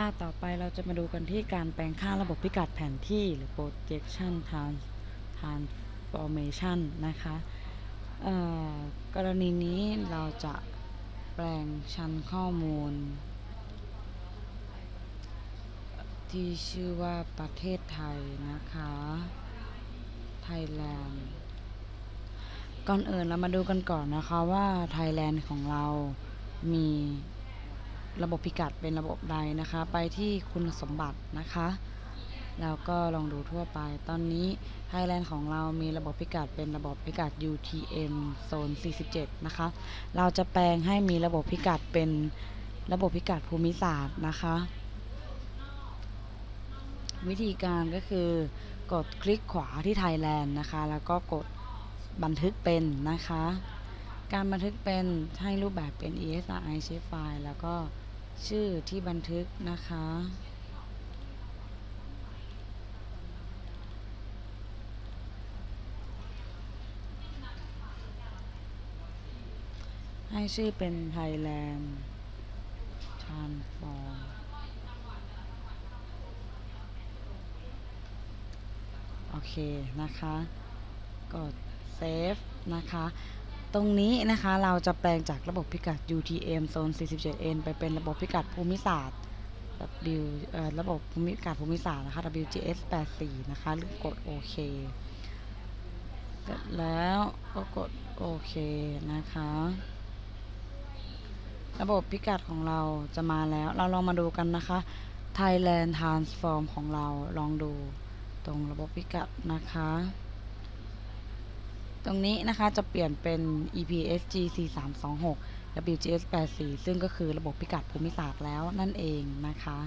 ค่ะ ต่อไปเราจะมาดูกันที่การแปลงค่าระบบพิกัดแผนที่หรือ projection trans transformation นะคะกรณีนี้เราจะแปลงชั้นข้อมูล ที่ชื่อว่าประเทศไทยนะคะ ไทยแลนด์ ก่อนอื่นเรามาดูกันก่อนนะคะว่าไทยแลนด์ของเรามี ระบบพิกัดเป็นระบบใดนะคะ ไปที่คุณสมบัตินะคะแล้วก็ลองดูทั่วไป ตอนนี้ไทยแลนด์ของเรามีระบบพิกัดเป็นระบบพิกัด UTM โซน 47 นะคะ เราจะแปลงให้มีระบบพิกัดเป็นระบบพิกัดภูมิศาสตร์นะคะ วิธีการก็คือกดคลิกขวาที่ไทยแลนด์นะคะ แล้วก็กดบันทึกเป็นนะคะ การบันทึกเป็นให้รูปแบบเป็น ESRI shape file แล้วก็ ชื่อที่บันทึกนะคะ ให้ชื่อเป็น Thailand Transform โอเคนะคะ กด Save นะคะ ตรงนี้นะคะเราจะแปลงจากระบบพิกัด UTM โซน 47N ไปเป็นระบบพิกัดภูมิศาสตร์ W ระบบภูมิพิกัดภูมิศาสตร์นะคะ WGS 84นะคะหรือกดโอเคเสร็จแล้วก็กดโอเคนะคะ ระบบพิกัดของเราจะมาแล้ว เราลองมาดูกันนะคะ Thailand Transform ของเราลองดูตรงระบบพิกัดนะคะ ตรงนี้นะคะจะเปลี่ยนเป็น EPSG 4326 WGS 84ซึ่งก็คือระบบพิกัดภูมิศาสตร์แล้วนั่นเองนะคะ